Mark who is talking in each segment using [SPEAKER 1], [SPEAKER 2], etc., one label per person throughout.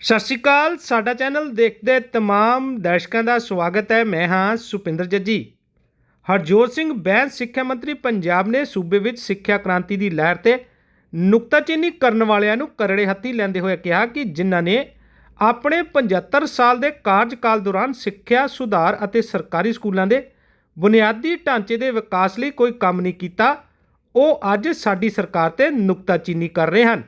[SPEAKER 1] ਸਤਿ ਸ਼੍ਰੀ ਅਕਾਲ, ਸਾਡਾ ਚੈਨਲ ਦੇਖਦੇ ਤਮਾਮ ਦਰਸ਼ਕਾਂ ਦਾ ਸਵਾਗਤ ਹੈ। ਮੈਂ ਹਾਂ ਸੁਪਿੰਦਰ ਜੱਜੀ। ਹਰਜੋਤ ਸਿੰਘ ਬੈਂਸ ਸਿੱਖਿਆ ਮੰਤਰੀ ਪੰਜਾਬ ਨੇ ਸੂਬੇ ਵਿੱਚ ਸਿੱਖਿਆ ਕ੍ਰਾਂਤੀ ਦੀ ਲਹਿਰ ਤੇ ਨੁਕਤਾਚੀਨੀ ਕਰਨ ਵਾਲਿਆਂ ਨੂੰ ਕਰੜੇ ਹੱਥੀ ਲੈਂਦੇ ਹੋਏ ਕਿਹਾ ਕਿ ਜਿਨ੍ਹਾਂ ਨੇ ਆਪਣੇ 75 ਸਾਲ ਦੇ ਕਾਰਜਕਾਲ ਦੌਰਾਨ ਸਿੱਖਿਆ ਸੁਧਾਰ ਅਤੇ ਸਰਕਾਰੀ ਸਕੂਲਾਂ ਦੇ ਬੁਨਿਆਦੀ ਢਾਂਚੇ ਦੇ ਵਿਕਾਸ ਲਈ ਕੋਈ ਕੰਮ ਨਹੀਂ ਕੀਤਾ, ਉਹ ਅੱਜ ਸਾਡੀ ਸਰਕਾਰ ਤੇ ਨੁਕਤਾਚੀਨੀ ਕਰ ਰਹੇ ਹਨ।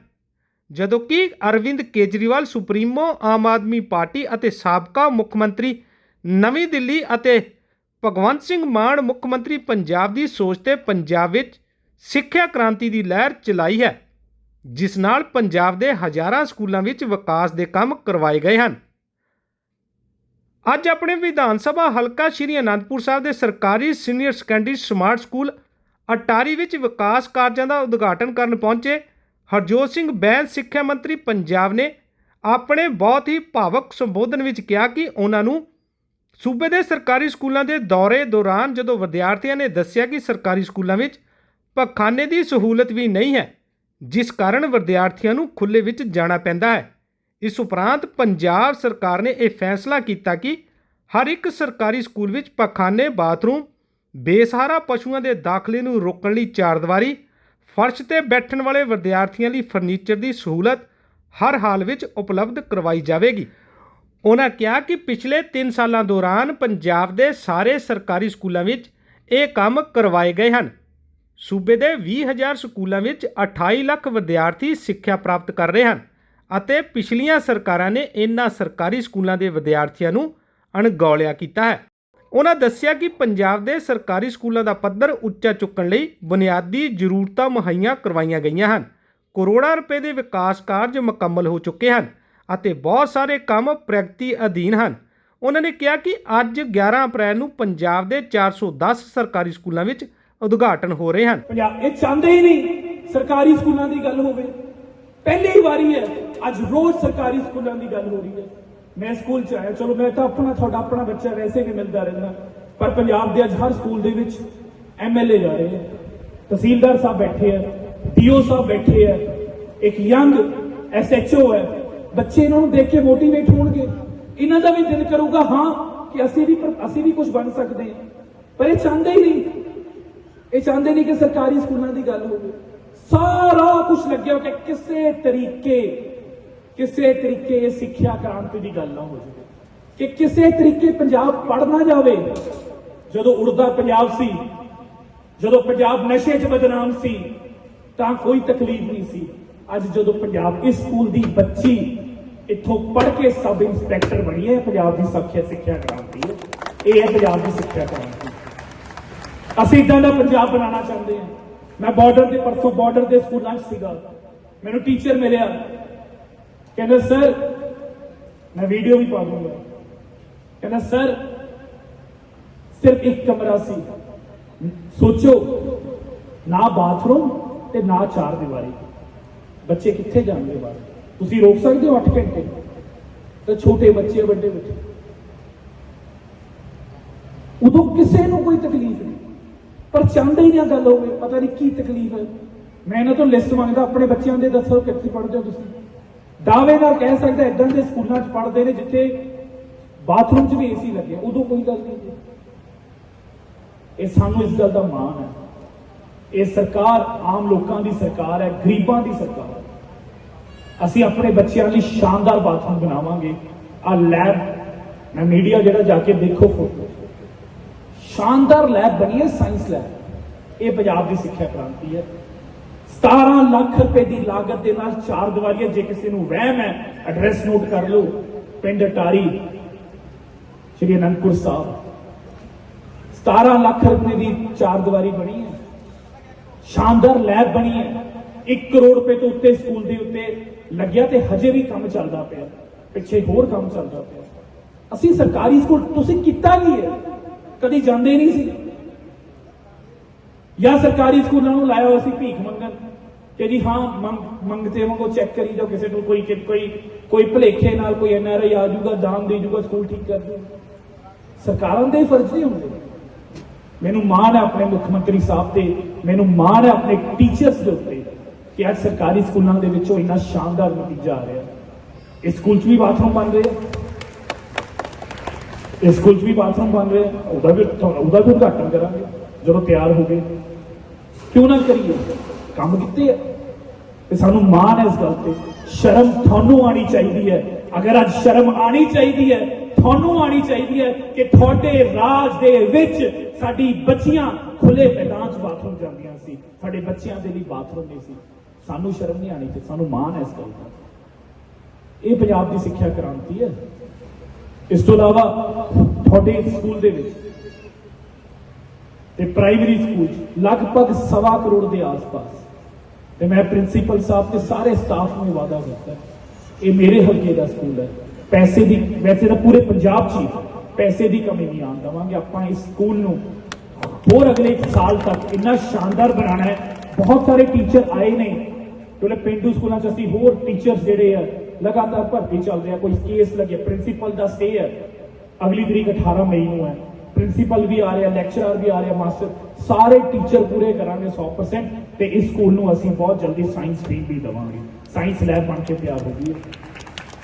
[SPEAKER 1] ਜਦੋਂ ਕਿ ਅਰਵਿੰਦ ਕੇਜਰੀਵਾਲ, ਸੁਪਰੀਮੋ ਆਮ ਆਦਮੀ ਪਾਰਟੀ ਅਤੇ ਸਾਬਕਾ ਮੁੱਖ ਮੰਤਰੀ ਨਵੀਂ ਦਿੱਲੀ ਅਤੇ ਭਗਵੰਤ ਸਿੰਘ ਮਾਨ ਮੁੱਖ ਮੰਤਰੀ ਪੰਜਾਬ ਦੀ ਸੋਚ ਤੇ ਪੰਜਾਬ ਵਿੱਚ ਸਿੱਖਿਆ ਕ੍ਰਾਂਤੀ ਦੀ ਲਹਿਰ ਚਲਾਈ ਹੈ, ਜਿਸ ਨਾਲ ਪੰਜਾਬ ਦੇ ਹਜ਼ਾਰਾਂ ਸਕੂਲਾਂ ਵਿੱਚ ਵਿਕਾਸ ਦੇ ਕੰਮ ਕਰਵਾਏ ਗਏ ਹਨ। ਅੱਜ ਆਪਣੇ ਵਿਧਾਨ ਸਭਾ ਹਲਕਾ ਸ਼੍ਰੀ ਅਨੰਦਪੁਰ ਸਾਹਿਬ ਦੇ ਸਰਕਾਰੀ senior secondary smart school Attari ਵਿੱਚ ਵਿਕਾਸ ਕਾਰਜਾਂ ਦਾ ਉਦਘਾਟਨ ਕਰਨ ਪਹੁੰਚੇ ਹਰਜੋਤ ਸਿੰਘ ਬੈਂਸ ਸਿੱਖਿਆ ਮੰਤਰੀ ਪੰਜਾਬ ਨੇ ਆਪਣੇ ਬਹੁਤ ਹੀ ਭਾਵਕ ਸੰਬੋਧਨ ਵਿੱਚ ਕਿਹਾ ਕਿ ਉਹਨਾਂ ਨੂੰ ਸੂਬੇ ਦੇ ਸਰਕਾਰੀ ਸਕੂਲਾਂ ਦੇ ਦੌਰੇ ਦੌਰਾਨ ਜਦੋਂ ਵਿਦਿਆਰਥੀਆਂ ਨੇ ਦੱਸਿਆ ਕਿ ਸਰਕਾਰੀ ਸਕੂਲਾਂ ਵਿੱਚ ਪਖਾਨੇ ਦੀ ਸਹੂਲਤ ਵੀ ਨਹੀਂ ਹੈ, ਜਿਸ ਕਾਰਨ ਵਿਦਿਆਰਥੀਆਂ ਨੂੰ ਖੁੱਲੇ ਵਿੱਚ ਜਾਣਾ ਪੈਂਦਾ ਹੈ। ਇਸ ਉਪਰੰਤ ਪੰਜਾਬ ਸਰਕਾਰ ਨੇ ਇਹ ਫੈਸਲਾ ਕੀਤਾ ਕਿ ਹਰ ਇੱਕ ਸਰਕਾਰੀ ਸਕੂਲ ਵਿੱਚ ਪਖਾਨੇ ਬਾਥਰੂਮ, ਬੇਸਹਾਰਾ ਪਸ਼ੂਆਂ ਦੇ ਦਾਖਲੇ ਨੂੰ ਰੋਕਣ ਲਈ ਚਾਰਦਵਾਰੀ ਫਰਸ਼ ਤੇ ਬੈਠਣ ਵਾਲੇ ਵਿਦਿਆਰਥੀਆਂ ਲਈ ਫਰਨੀਚਰ ਦੀ ਸਹੂਲਤ ਹਰ ਹਾਲ ਵਿੱਚ ਉਪਲਬਧ ਕਰਵਾਈ ਜਾਵੇਗੀ। ਉਹਨਾਂ ਕਿਹਾ ਕਿ ਪਿਛਲੇ 3 ਸਾਲਾਂ ਦੌਰਾਨ ਪੰਜਾਬ ਦੇ ਸਾਰੇ ਸਰਕਾਰੀ ਸਕੂਲਾਂ ਵਿੱਚ ਇਹ ਕੰਮ ਕਰਵਾਏ ਗਏ ਹਨ। ਸੂਬੇ ਦੇ 20000 ਸਕੂਲਾਂ ਵਿੱਚ 28 ਲੱਖ ਵਿਦਿਆਰਥੀ ਸਿੱਖਿਆ ਪ੍ਰਾਪਤ ਕਰ ਰਹੇ ਹਨ ਅਤੇ ਪਿਛਲੀਆਂ ਸਰਕਾਰਾਂ ਨੇ ਇਨ੍ਹਾਂ ਸਰਕਾਰੀ ਸਕੂਲਾਂ ਦੇ ਵਿਦਿਆਰਥੀਆਂ ਨੂੰ ਅਣਗੌਲਿਆ ਕੀਤਾ ਹੈ। ਉਹਨਾਂ ਦੱਸਿਆ ਕਿ ਪੰਜਾਬ ਦੇ ਸਰਕਾਰੀ ਸਕੂਲਾਂ ਦਾ ਪੱਧਰ ਉੱਚਾ ਚੁੱਕਣ ਲਈ ਬੁਨਿਆਦੀ ਜ਼ਰੂਰਤਾਂ ਮੁਹੱਈਆ ਕਰਵਾਈਆਂ ਗਈਆਂ ਹਨ। ਕਰੋੜਾਂ ਰੁਪਏ ਦੇ ਵਿਕਾਸ ਕਾਰਜ ਮੁਕੰਮਲ ਹੋ ਚੁੱਕੇ ਹਨ ਅਤੇ ਬਹੁਤ ਸਾਰੇ ਕੰਮ ਪ੍ਰਗਤੀ ਅਧੀਨ ਹਨ। ਉਹਨਾਂ ਨੇ ਕਿਹਾ ਕਿ ਅੱਜ 11 ਅਪ੍ਰੈਲ ਨੂੰ ਪੰਜਾਬ ਦੇ 410 ਸਰਕਾਰੀ ਸਕੂਲਾਂ ਵਿੱਚ ਉਦਘਾਟਨ ਹੋ ਰਹੇ ਹਨ।
[SPEAKER 2] ਪੰਜਾਬ, ਇਹ ਚਾਹੁੰਦੇ ਹੀ ਨਹੀਂ ਸਰਕਾਰੀ ਸਕੂਲਾਂ ਦੀ ਗੱਲ ਹੋਵੇ। ਪਹਿਲੀ ਵਾਰੀ ਹੈ, ਅੱਜ ਰੋਜ਼ ਸਰਕਾਰੀ ਸਕੂਲਾਂ ਦੀ ਗੱਲ ਹੋ ਰਹੀ ਹੈ। ਮੈਂ ਸਕੂਲ ਚ ਆਇਆ, ਚਲੋ ਮੈਂ ਤਾਂ ਆਪਣਾ, ਤੁਹਾਡਾ ਆਪਣਾ ਬੱਚਾ ਵੈਸੇ ਵੀ ਮਿਲਦਾ ਰਹਿੰਦਾ। ਪਰ ਪੰਜਾਬ ਦੇ ਅੱਜ ਹਰ ਸਕੂਲ ਦੇ ਵਿੱਚ ਐਮਐਲਏ ਜਾ ਰਹੇ ਹੈ ਤਹਿਸੀਲਦਾਰ ਸਾਹਿਬ ਬੈਠੇ ਹੈ ਡੀਓ ਸਾਹਿਬ ਬੈਠੇ ਹੈ ਇੱਕ ਯੰਗ ਐਸਐਚਓ ਹੈ। ਬੱਚੇ ਇਹਨਾਂ ਨੂੰ ਦੇਖ ਕੇ ਮੋਟੀਵੇਟ ਹੋਣਗੇ। ਇਹਨਾਂ ਦਾ ਵੀ ਦਿਲ ਕਰੂਗਾ, ਹਾਂ, ਕਿ ਅਸੀਂ ਵੀ ਅਸੀਂ ਵੀ ਕੁਝ ਬਣ ਸਕਦੇ ਹਾਂ। ਪਰ ਇਹ ਚਾਹੁੰਦੇ ਹੀ ਨਹੀਂ। ਇਹ ਚਾਹੁੰਦੇ ਨਹੀਂ ਕਿ ਸਰਕਾਰੀ ਸਕੂਲਾਂ ਦੀ ਗੱਲ ਹੋਵੇ। ਸਾਰਾ ਕੁਝ ਲੱਗਿਆ ਹੋ ਕਿ ਕਿਸੇ ਤਰੀਕੇ ਕਿਸੇ ਤਰੀਕੇ ਇਹ ਸਿੱਖਿਆ ਕ੍ਰਾਂਤੀ ਦੀ ਗੱਲ ਨਾ ਹੋ ਜਾਵੇ। ਕਿ ਕਿਸੇ ਤਰੀਕੇ ਪੰਜਾਬ ਪੜ ਨਾ ਜਾਵੇ। ਜਦੋਂ ਉੜਦਾ ਪੰਜਾਬ ਸੀ, ਜਦੋਂ ਪੰਜਾਬ ਨਸ਼ੇ 'ਚ ਬਦਨਾਮ ਸੀ, ਤਾਂ ਕੋਈ ਤਕਲੀਫ ਨਹੀਂ ਸੀ। ਅੱਜ ਜਦੋਂ ਪੰਜਾਬ ਇਸ ਸਕੂਲ ਦੀ ਬੱਚੀ ਇੱਥੋਂ ਪੜ ਕੇ ਸਬ ਇੰਸਪੈਕਟਰ ਬਣੀ ਹੈ ਪੰਜਾਬ ਦੀ ਸਿੱਖਿਆ ਸਿੱਖਿਆ ਕ੍ਰਾਂਤੀ ਹੈ। ਇਹ ਹੈ ਪੰਜਾਬ ਦੀ ਸਿੱਖਿਆ ਕ੍ਰਾਂਤੀ। ਅਸੀਂ ਇਦਾਂ ਦਾ ਪੰਜਾਬ ਬਣਾਉਣਾ ਚਾਹੁੰਦੇ ਹਾਂ। ਮੈਂ ਬਾਰਡਰ ਦੇ ਪਰਸੋਂ ਬਾਰਡਰ ਦੇ ਸਕੂਲਾਂ 'ਚ ਸੀਗਾ। ਮੈਨੂੰ ਟੀਚਰ ਮਿਲਿਆ। ਕਹਿੰਦਾ, ਸਰ, ਮੈਂ ਵੀਡੀਓ ਵੀ ਪਾ ਦੂੰਗਾ। ਕਹਿੰਦਾ, ਸਰ, ਸਿਰਫ ਇੱਕ ਕਮਰਾ ਸੀ। ਸੋਚੋ, ਨਾ ਬਾਥਰੂਮ ਤੇ ਨਾ ਚਾਰ ਦੀਵਾਰੀ। ਬੱਚੇ ਕਿੱਥੇ ਜਾਣਗੇ ਬਾਹਰ? ਤੁਸੀਂ ਰੋਕ ਸਕਦੇ ਹੋ 8 ਘੰਟੇ? ਤੇ ਛੋਟੇ ਬੱਚੇ ਵੱਡੇ ਬੱਚੇ। ਉਦੋਂ ਕਿਸੇ ਨੂੰ ਕੋਈ ਤਕਲੀਫ ਨਹੀਂ। ਪਰ ਚਾਹੁੰਦੇ ਹੀ ਨਾ ਗੱਲ ਹੋਵੇ ਪਤਾ ਨਹੀਂ ਕੀ ਤਕਲੀਫ ਹੈ। ਮੈਂ ਇਹਨਾਂ ਤੋਂ ਲਿਸਟ ਮੰਗਦਾ, ਆਪਣੇ ਬੱਚਿਆਂ ਦੇ ਦੱਸੋ, ਕਿੱਥੇ ਪੜ੍ਹਦੇ ਹੋ ਤੁਸੀਂ? ਦਾਅਵੇ ਨਾਲ ਕਹਿ ਸਕਦਾ ਇਦਾਂ ਦੇ ਸਕੂਲਾਂ 'ਚ ਪੜ੍ਹਦੇ ਨੇ ਜਿੱਥੇ ਬਾਥਰੂਮ 'ਚ ਵੀ ਏਸੀ ਲੱਗੇ, ਉਦੋਂ ਕੋਈ ਗੱਲ ਨਹੀਂ ਜੀ। ਇਹ ਸਾਨੂੰ ਇਸ ਗੱਲ ਦਾ ਮਾਣ ਹੈ। ਇਹ ਸਰਕਾਰ ਆਮ ਲੋਕਾਂ ਦੀ ਸਰਕਾਰ ਹੈ, ਗਰੀਬਾਂ ਦੀ ਸਰਕਾਰ ਹੈ। ਅਸੀਂ ਆਪਣੇ ਬੱਚਿਆਂ ਲਈ ਸ਼ਾਨਦਾਰ ਬਾਥਰੂਮ ਬਣਾਵਾਂਗੇ। ਆ ਲੈਬ ਮੈਂ ਮੀਡੀਆ ਜਿਹੜਾ ਜਾ ਕੇ ਦੇਖੋ ਫੋਟੋ ਸ਼ਾਨਦਾਰ ਲੈਬ ਬਣੀ ਹੈ ਸਾਇੰਸ ਲੈਬ ਇਹ ਪੰਜਾਬ ਦੀ ਸਿੱਖਿਆ ਕ੍ਰਾਂਤੀ ਹੈ। 17 ਲੱਖ ਰੁਪਏ ਦੀ ਲਾਗਤ ਦੇ ਨਾਲ ਚਾਰ ਦੀਵਾਰੀਆਂ, ਜੇ ਕਿਸੇ ਨੂੰ ਵਹਿਮ ਹੈ ਐਡਰੈਸ ਨੋਟ ਕਰ ਲਓ। ਪਿੰਡ ਅਟਾਰੀ ਸ਼੍ਰੀ ਅਨੰਦਪੁਰ ਸਾਹਿਬ। 17 ਲੱਖ ਰੁਪਏ ਦੀ ਚਾਰ ਦੀਵਾਰੀ ਬਣੀ ਹੈ। ਸ਼ਾਨਦਾਰ ਲੈਬ ਬਣੀ ਹੈ। 1 ਕਰੋੜ ਰੁਪਏ ਤੋਂ ਉੱਤੇ ਸਕੂਲ ਦੇ ਉੱਤੇ ਲੱਗਿਆ ਤੇ ਹਜੇ ਵੀ ਕੰਮ ਚੱਲਦਾ ਪਿਆ। ਪਿੱਛੇ ਹੋਰ ਕੰਮ ਚੱਲਦਾ ਪਿਆ। ਅਸੀਂ ਸਰਕਾਰੀ ਸਕੂਲ ਤੁਸੀਂ ਕੀਤਾ ਕੀ ਹੈ? ਕਦੀ ਜਾਂਦੇ ਨਹੀਂ ਸੀ। ਜਾਂ ਸਰਕਾਰੀ ਸਕੂਲਾਂ ਨੂੰ ਲਾਇਆ ਹੋਇਆ ਸੀ ਭੀਖ ਮੰਗਣ। ਕਿ ਜੀ ਹਾਂ, ਮੰਗ- ਮੰਗਤੇ ਵਾਂਗੂ ਚੈੱਕ ਕਰੀ ਜਾਓ, ਕਿਸੇ ਨੂੰ ਕੋਈ ਕਿ- ਕੋਈ ਕੋਈ ਭਲੇਖੇ ਨਾਲ ਕੋਈ ਐਨਆਰਆਈ ਆ ਜਾਊਗਾ, ਦਾਨ ਦੇ ਜਾਊਗਾ, ਸਕੂਲ ਠੀਕ ਕਰ ਦੂਗਾ ਸਰਕਾਰਾਂ ਦੇ ਫਰਜ਼ ਨਹੀਂ ਹੁੰਦੇ। ਮੈਨੂੰ ਮਾਣ ਹੈ ਆਪਣੇ ਮੁੱਖ ਮੰਤਰੀ ਸਾਹਿਬ ਤੇ, ਮੈਨੂੰ ਮਾਣ ਹੈ ਆਪਣੇ ਟੀਚਰਸ ਦੇ ਉੱਤੇ ਕਿ ਅੱਜ ਸਰਕਾਰੀ ਸਕੂਲਾਂ ਦੇ ਵਿੱਚੋਂ ਇੰਨਾ ਸ਼ਾਨਦਾਰ ਨਤੀਜਾ ਆ ਰਿਹਾ। ਇਸ ਸਕੂਲ 'ਚ ਵੀ ਬਾਥਰੂਮ ਬਣ ਰਹੇ ਆ। ਇਸ ਸਕੂਲ 'ਚ ਵੀ ਬਾਥਰੂਮ ਬਣ ਰਹੇ ਆ। ਉਹਦਾ ਵੀ ਤੁਹਾਨੂੰ- ਉਹਦਾ ਵੀ ਉਦਘਾਟਨ ਕਰਾਂਗੇ, ਜਦੋਂ ਤਿਆਰ ਹੋ ਗਏ। ਕਿਉਂ ਨਾ ਕਰੀਏ? ਕੰਮ ਕੀਤੇ ਆ? ਤੇ ਸਾਨੂੰ ਮਾਣ ਹੈ ਇਸ ਗੱਲ ਤੇ ਸ਼ਰਮ ਤੁਹਾਨੂੰ ਆਣੀ ਚਾਹੀਦੀ ਹੈ। ਅਗਰ ਅੱਜ ਸ਼ਰਮ ਆਣੀ ਚਾਹੀਦੀ ਹੈ, ਤੁਹਾਨੂੰ ਆਣੀ ਚਾਹੀਦੀ ਹੈ ਕਿ ਤੁਹਾਡੇ ਰਾਜ ਦੇ ਵਿੱਚ ਸਾਡੀ ਬੱਚੀਆਂ ਖੁੱਲੇ ਮੈਦਾਨ 'ਚ ਬਾਥਰੂਮ ਜਾਂਦੀਆਂ ਸੀ, ਸਾਡੇ ਬੱਚਿਆਂ ਦੇ ਲਈ ਬਾਥਰੂਮ ਨਹੀਂ ਸੀ। ਸਾਨੂੰ ਸ਼ਰਮ ਨਹੀਂ ਆਣੀ ਤੇ ਸਾਨੂੰ ਮਾਣ ਹੈ ਇਸ ਗੱਲ ਦਾ। ਇਹ ਪੰਜਾਬ ਦੀ ਸਿੱਖਿਆ ਕ੍ਰਾਂਤੀ ਹੈ। ਇਸ ਤੋਂ ਇਲਾਵਾ ਤੁਹਾਡੇ ਸਕੂਲ ਦੇ ਵਿੱਚ ਤੇ ਪ੍ਰਾਇਮਰੀ ਸਕੂਲ 'ਚ ਲਗਭਗ ਸਵਾ ਕਰੋੜ ਦੇ ਆਸ-ਪਾਸ ਤੇ ਮੈਂ ਪ੍ਰਿੰਸੀਪਲ ਸਾਹਿਬ ਤੇ ਸਾਰੇ ਸਟਾਫ ਨੂੰ ਵਾਅਦਾ ਕੀਤਾ ਇਹ ਮੇਰੇ ਹਲਕੇ ਦਾ ਸਕੂਲ ਹੈ। ਪੈਸੇ ਦੀ, ਵੈਸੇ ਤਾਂ ਪੂਰੇ ਪੰਜਾਬ 'ਚ ਹੀ ਪੈਸੇ ਦੀ ਕਮੀ ਨਹੀਂ ਆਉਣ ਦੇਵਾਂਗੇ। ਆਪਾਂ ਇਸ ਸਕੂਲ ਨੂੰ ਹੋਰ ਅਗਲੇ ਸਾਲ ਤੱਕ ਇੰਨਾ ਸ਼ਾਨਦਾਰ ਬਣਾਉਣਾ ਹੈ। ਬਹੁਤ ਸਾਰੇ ਟੀਚਰ ਆਏ ਨੇ। ਕਿਉਂਕਿ ਪਿੰਡੂ ਸਕੂਲਾਂ 'ਚ ਅਸੀਂ ਹੋਰ ਟੀਚਰਸ ਜਿਹੜੇ ਆ, ਲਗਾਤਾਰ ਭਰਤੀ ਚੱਲ ਰਿਹਾ ਕੋਈ ਕੇਸ ਲੱਗੇ। ਪ੍ਰਿੰਸੀਪਲ ਦਾ ਸਟੇ ਹੈ। ਅਗਲੀ ਤਰੀਕ 18 ਮਈ ਨੂੰ ਹੈ। ਪ੍ਰਿੰਸੀਪਲ ਵੀ ਆ ਰਿਹਾ, ਲੈਕਚਰਰ ਵੀ ਆ ਰਿਹਾ, ਮਾਸਟਰ, ਸਾਰੇ ਟੀਚਰ ਪੂਰੇ ਕਰਾਂਗੇ 100% ਤੇ ਇਸ ਸਕੂਲ ਨੂੰ ਅਸੀਂ ਬਹੁਤ ਜਲਦੀ ਸਾਇੰਸ ਸਟਰੀਮ ਵੀ ਦੇਵਾਂਗੇ। ਸਾਇੰਸ ਲੈਬ ਬਣ ਕੇ ਤਿਆਰ ਹੋ ਗਈ ਹੈ।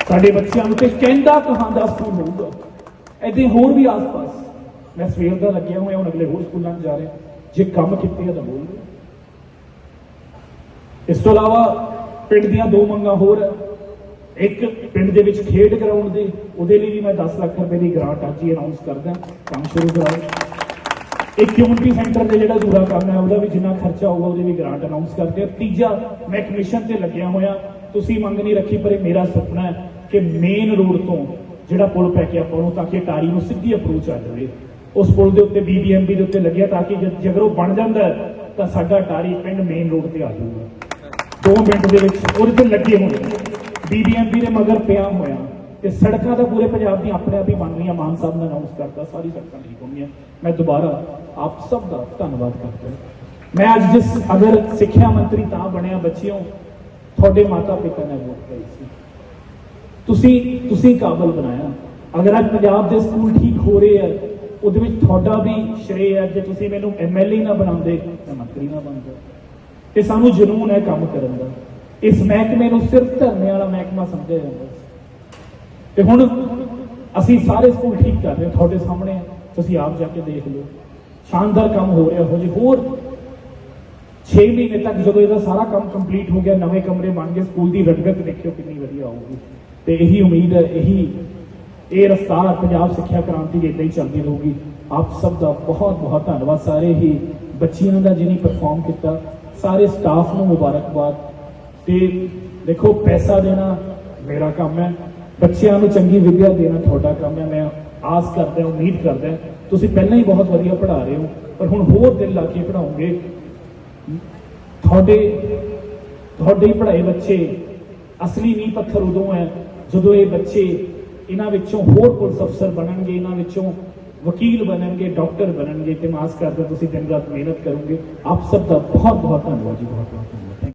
[SPEAKER 2] ਸਾਡੇ ਬੱਚਿਆਂ ਨੂੰ ਤੇ ਕਹਿੰਦਾ ਕਹਾਂਦਾ ਸਕੂਲ ਹੋਊਗਾ? ਐਦੇ ਹੋਰ ਵੀ ਆਸ-ਪਾਸ। ਮੈਂ ਸਵੇਰ ਦਾ ਲੱਗਿਆ ਹੋਇਆ, ਹੁਣ ਅਗਲੇ ਹੋਰ ਸਕੂਲਾਂ 'ਚ ਜਾ ਰਿਹਾ। ਜੇ ਕੰਮ ਕੀਤੇ ਆ ਤਾਂ ਬੋਲੋ ਇਸ ਤੋਂ ਇਲਾਵਾ ਪਿੰਡ ਦੀਆਂ ਦੋ ਮੰਗਾਂ ਹੋਰ ਹੈ। ਇੱਕ ਪਿੰਡ ਦੇ ਵਿੱਚ ਖੇਡ ਗਰਾਊਂਡ ਦੇ, ਉਹਦੇ ਲਈ ਵੀ ਮੈਂ 10 ਲੱਖ ਰੁਪਏ ਦੀ ਗ੍ਰਾਂਟ ਅੱਜ ਹੀ ਅਨਾਉਂਸ ਕਰਦਾ, ਕੰਮ ਸ਼ੁਰੂ ਕਰਾਓ। ਇੱਕ ਕਮਿਊਨਿਟੀ ਸੈਂਟਰ ਦੇ ਜਿਹੜਾ ਦੂਰਾ ਕੰਮ ਹੈ, ਉਹਦਾ ਵੀ ਜਿੰਨਾ ਖਰਚਾ ਹੋਊਗਾ, ਉਹਦੇ ਵੀ ਗ੍ਰਾਂਟ ਅਨਾਉਂਸ ਕਰਦੇ ਆ ਤੀਜਾ, ਮੈਂ ਕਮਿਸ਼ਨ ਤੇ ਲੱਗਿਆ ਹੋਇਆ। ਤੁਸੀਂ ਮੰਗ ਨਹੀਂ ਰੱਖੀ, ਪਰ ਇਹ ਮੇਰਾ ਸੁਪਨਾ ਹੈ ਕਿ ਮੇਨ ਰੋਡ ਤੋਂ ਜਿਹੜਾ ਪੁਲ ਪੈ ਕੇ ਆਪਾਂ ਨੂੰ ਤਾਂ ਕਿ ਟਾਰੀ ਨੂੰ ਸਿੱਧੀ ਅਪਰੋਚ ਆ ਜਾਵੇ। ਉਸ ਪੁਲ ਦੇ ਉੱਤੇ ਬੀਬੀਐਮਬੀ ਦੇ ਉੱਤੇ ਲੱਗਿਆ, ਤਾਂ ਕਿ ਜੇਕਰ ਉਹ ਬਣ ਜਾਂਦਾ, ਤਾਂ ਸਾਡਾ ਟਾਰੀ ਪਿੰਡ ਮੇਨ ਰੋਡ ਤੇ ਆ ਜਾਊਗਾ। 2 ਮਿੰਟ ਦੇ ਵਿੱਚ, ਉਹਦੇ ਤੇ ਲੱਗੇ ਹੋਣਗੇ ਬੀਬੀਐਮਬੀ ਦੇ ਮਗਰ ਪਿਆ ਹੋਇਆ ਤੇ ਸੜਕਾਂ ਤਾਂ ਪੂਰੇ ਪੰਜਾਬ ਦੀਆਂ ਆਪਣੇ ਆਪ ਹੀ ਬਣ ਰਹੀਆਂ ਮਾਨ ਸਾਹਿਬ ਨੇ ਅਨਾਉਂਸ ਕਰਤਾ, ਸਾਰੀ ਸੜਕਾਂ ਠੀਕ ਹੋਣਗੀਆਂ। ਮੈਂ ਦੁਬਾਰਾ ਆਪ ਸਭ ਦਾ ਧੰਨਵਾਦ ਕਰਦਾ ਮੈਂ ਅੱਜ ਜਿਸ ਅਗਰ ਸਿੱਖਿਆ ਮੰਤਰੀ ਤਾਂ ਬਣਿਆ, ਬੱਚਿਓ, ਤੁਹਾਡੇ ਮਾਤਾ ਪਿਤਾ ਨੇ ਵੋਟ ਪਾਈ ਸੀ। ਤੁਸੀਂ ਤੁਸੀਂ ਕਾਬਲ ਬਣਾਇਆ। ਅਗਰ ਅੱਜ ਪੰਜਾਬ ਦੇ ਸਕੂਲ ਠੀਕ ਹੋ ਰਹੇ ਆ, ਉਹਦੇ ਵਿੱਚ ਤੁਹਾਡਾ ਵੀ ਸ਼੍ਰੇ ਹੈ। ਜੇ ਤੁਸੀਂ ਮੈਨੂੰ ਐਮਐਲਏ ਨਾ ਬਣਾਉਂਦੇ ਤਾਂ ਮੰਤਰੀ ਨਾ ਬਣਦਾ। ਤੇ ਸਾਨੂੰ ਜਨੂਨ ਹੈ ਕੰਮ ਕਰਨ ਦਾ। ਇਸ ਮਹਿਕਮੇ ਨੂੰ ਸਿਰਫ ਧਰਨੇ ਵਾਲਾ ਮਹਿਕਮਾ ਸਮਝਿਆ ਜਾਂਦਾ ਸੀ। ਤੇ ਹੁਣ ਅਸੀਂ ਸਾਰੇ ਸਕੂਲ ਠੀਕ ਕਰ ਰਹੇ ਹਾਂ, ਤੁਹਾਡੇ ਸਾਹਮਣੇ ਤੁਸੀਂ ਆਪ ਜਾ ਕੇ ਦੇਖ ਲਓ। ਸ਼ਾਨਦਾਰ ਕੰਮ ਹੋ ਰਿਹਾ ਹੋ ਜੇ ਹੋਰ 6 ਮਹੀਨੇ ਤੱਕ ਜਦੋਂ ਇਹਦਾ ਸਾਰਾ ਕੰਮ ਕੰਪਲੀਟ ਹੋ ਗਿਆ, ਨਵੇਂ ਕਮਰੇ ਬਣ ਗਏ, ਸਕੂਲ ਦੀ ਰੰਗਤ ਦੇਖਿਓ ਕਿੰਨੀ ਵਧੀਆ ਆਊਗੀ। ਤੇ ਇਹੀ ਉਮੀਦ ਹੈ, ਇਹੀ ਇਹ ਰਫਤਾਰ ਪੰਜਾਬ ਸਿੱਖਿਆ ਕ੍ਰਾਂਤੀ ਦੀ ਇਦਾਂ ਹੀ ਚੱਲਦੀ ਰਹੂਗੀ। ਆਪ ਸਭ ਦਾ ਬਹੁਤ ਬਹੁਤ ਧੰਨਵਾਦ। ਸਾਰੇ ਹੀ ਬੱਚਿਆਂ ਦਾ ਜਿਹਨੇ ਪਰਫਾਰਮ ਕੀਤਾ, ਸਾਰੇ ਸਟਾਫ ਨੂੰ ਮੁਬਾਰਕਬਾਦ। ਤੇ ਦੇਖੋ ਪੈਸਾ ਦੇਣਾ ਮੇਰਾ ਕੰਮ ਹੈ, ਬੱਚਿਆਂ ਨੂੰ ਚੰਗੀ ਵਿੱਦਿਆ ਦੇਣਾ ਤੁਹਾਡਾ ਕੰਮ ਹੈ, ਮੈਂ ਆਸ ਕਰਦਾ, ਉਮੀਦ ਕਰਦਾ ਤੁਸੀਂ ਪਹਿਲਾਂ ਹੀ ਬਹੁਤ ਵਧੀਆ ਪੜ੍ਹਾ ਰਹੇ ਹੋ, ਪਰ ਹੁਣ ਹੋਰ ਦਿਲ ਲਾ ਕੇ ਪੜਾਉਂਗੇ ਤੁਹਾਡੇ ਤੁਹਾਡੇ ਹੀ ਪੜ੍ਹਾਏ ਬੱਚੇ, ਅਸਲੀ ਨੀਂਹ ਪੱਥਰ ਉਦੋਂ ਹੈ ਜਦੋਂ ਇਹ ਬੱਚੇ ਇਹਨਾਂ ਵਿੱਚੋਂ ਹੋਰ ਪੁਲਿਸ ਅਫਸਰ ਬਣਨਗੇ, ਇਹਨਾਂ ਵਿੱਚੋਂ ਵਕੀਲ ਬਣਨਗੇ, ਡਾਕਟਰ ਬਣਨਗੇ, ਤੇ ਮਾਸ ਕਰਦਾ ਤੁਸੀਂ ਦਿਨ ਰਾਤ ਮਿਹਨਤ ਕਰੋਗੇ। ਆਪ ਸਭ ਦਾ ਬਹੁਤ ਬਹੁਤ ਧੰਨਵਾਦ ਜੀ ਬਹੁਤ ਬਹੁਤ ਧੰਨਵਾਦ।